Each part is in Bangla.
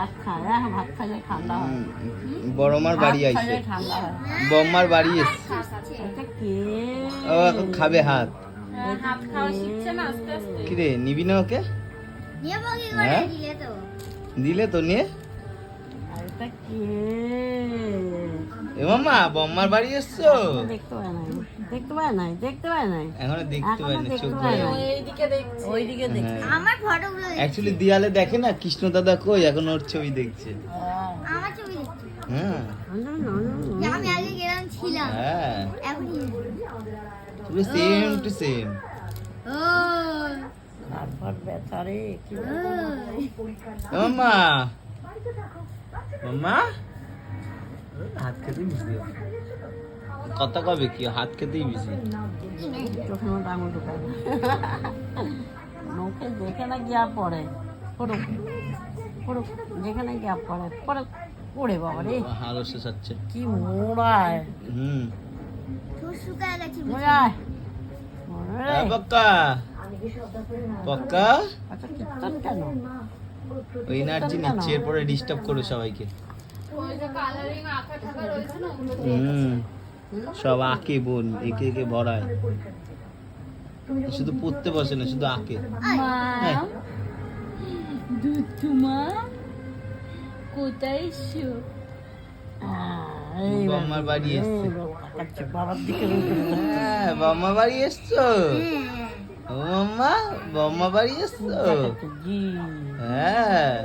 ভাত খায় হ্যাঁ ভাত খাইলে ঠান্ডা হয়। বড়মার বাড়ি ভাত আইছে। ঠান্ডা হয়। বম্মার বাড়ি এসছে। ও এখন খাবে হাত। হ্যাঁ, হাত খাওয়া শিখছে না আস্তে আস্তে। কিরে নিবি না ওকে? হ্যাঁ? দিলে তো। নিয়ে? এ মামা বম্মার বাড়ি এসছো? দেখতে পায় নাই দেখতে পায় নাই দেখতে পায় নাই। এখনও দেখতে পাই না চোখ ধরে। ওইদিকে হ্যাঁ। আমার ফটোগুলো অ্যাকচুয়ালি দিয়ালে দেখে না কৃষ্ণ দাদা কই? এখন ওর ছবি দেখছে। আমার ছবি দেখছি। হ্যাঁ। না, না, না, যে না। আমি আগে গেলাম ছিলাম। হ্যাঁ। এখনই পুরো সেম টু সেম ও। তারপর ব্যথা রে কি মামা। মামা? হাত খেতেই বিজি কথা কবে কি? হাত খেতেই বিজি চোখের মধ্যে আঙুল ঢুকায় মুখে যেখানে গিয়া পড়ে পড়ুক পড়ুক যেখানে গিয়া পড়ে পড়ুক পড়ে বাবা রে। আরও কি মোড়ায়। হুম। ঠোঁট শুকায় গেছে মোড়ায়। মোড়ায়। পক্কা? পক্কা? আচ্ছা কেন ওই এনার্জি নিচ্ছে এরপরে ডিস্টার্ব করো সবাইকে। হুম। সব আঁকে বোন একে একে ভরায়। শুধু পড়তে বসে না শুধু আঁকে। হ্যাঁ। দুধুমা কোথায় এসছো? এই বম্মার বাড়ি এসছে। হ্যাঁ বম্মা বাড়ি এসছো? ও মাম্মা বম্মা বাড়ি এসছো? হ্যাঁ।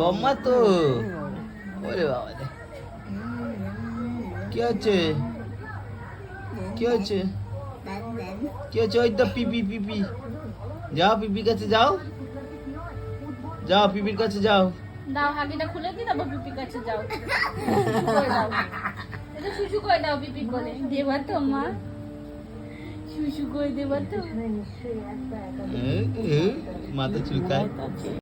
বম্মা তো। ওরে বাবা রে। কি হচ্ছে? কি হচ্ছে? কি হচ্ছে? ওই তো পিপি পিপি। যাও পিপির কাছে যাও। যাও পিপির কাছে যাও। দাও হাগিটা খুলে দি তারপর পিপি কাছে যাও। এটা শুশু করে দাও পিপি করে দেবা তো মা। শুশু করে দেবা তো। মাথা চুলকায়।